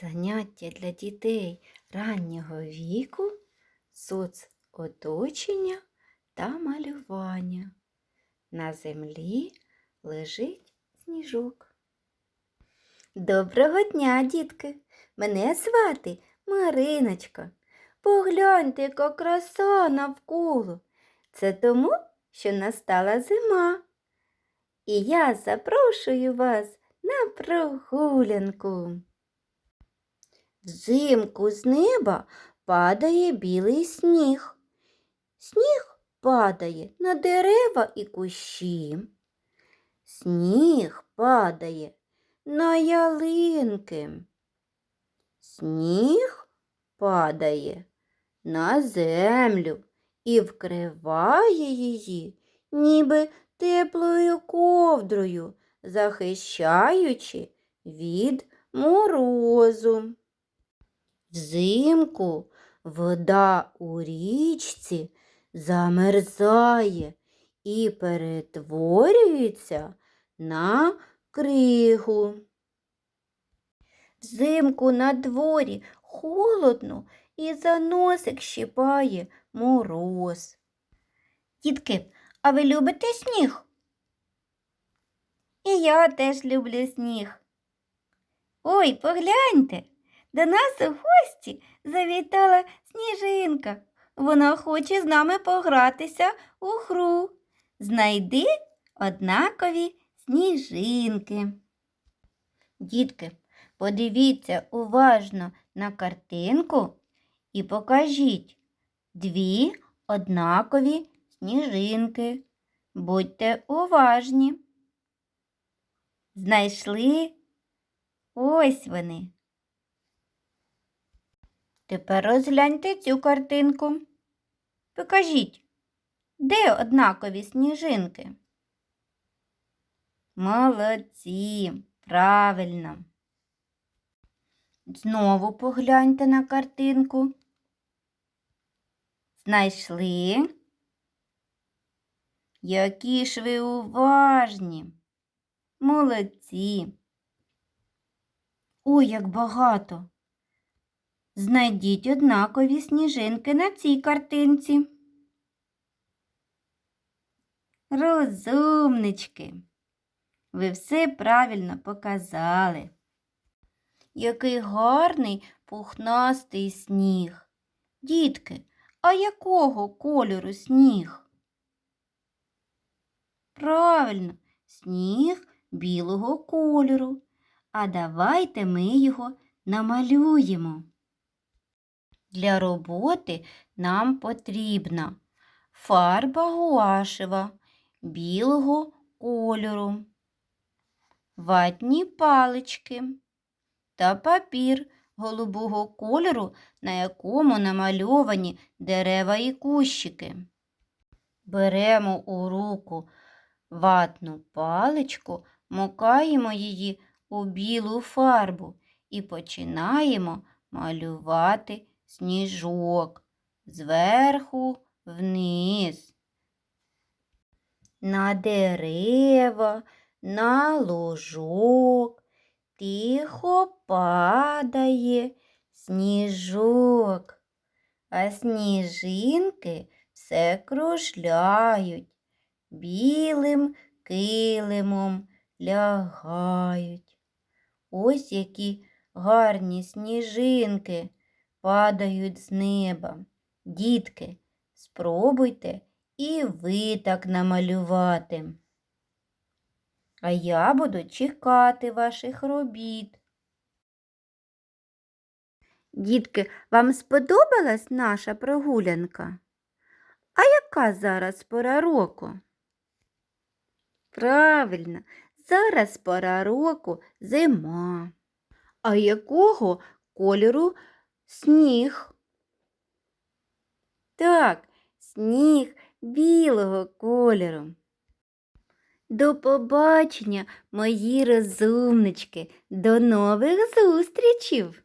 Заняття для дітей раннього віку, соцоточення та малювання. На землі лежить сніжок. Доброго дня, дітки! Мене звати Мариночка. Погляньте, яка краса навколо. Це тому, що настала зима. І я запрошую вас на прогулянку. Взимку з неба падає білий сніг. Сніг падає на дерева і кущі. Сніг падає на ялинки. Сніг падає на землю і вкриває її, ніби теплою ковдрою, захищаючи від морозу. Взимку вода у річці замерзає і перетворюється на кригу. Взимку на дворі холодно і за носик щипає мороз. Дітки, а ви любите сніг? І я теж люблю сніг. Ой, погляньте, до нас у гості завітала сніжинка. Вона хоче з нами погратися у гру. Знайди однакові сніжинки. Дітки, подивіться уважно на картинку і покажіть дві однакові сніжинки. Будьте уважні. Знайшли? Ось вони. Тепер розгляньте цю картинку. Покажіть, де однакові сніжинки? Молодці, правильно. Знову погляньте на картинку. Знайшли? Які ж ви уважні. Молодці. Ой, як багато. Знайдіть однакові сніжинки на цій картинці. Розумнички. Ви все правильно показали. Який гарний пухнастий сніг. Дітки, а якого кольору сніг? Правильно, сніг білого кольору. А давайте ми його намалюємо. Для роботи нам потрібна фарба гуашева білого кольору, ватні палички та папір голубого кольору, на якому намальовані дерева і кущики. Беремо у руку ватну паличку, мокаємо її у білу фарбу і починаємо малювати сніжок зверху вниз. На дерева, на ложок тихо падає сніжок, а сніжинки все кружляють, білим килимом лягають. Ось які гарні сніжинки падають з неба. Дітки, спробуйте і ви так намалювати. А я буду чекати ваших робіт. Дітки, вам сподобалась наша прогулянка? А яка зараз пора року? Правильно, зараз пора року зима. А якого кольору сніг? Так, сніг білого кольору. До побачення, мої розумнички, до нових зустрічів!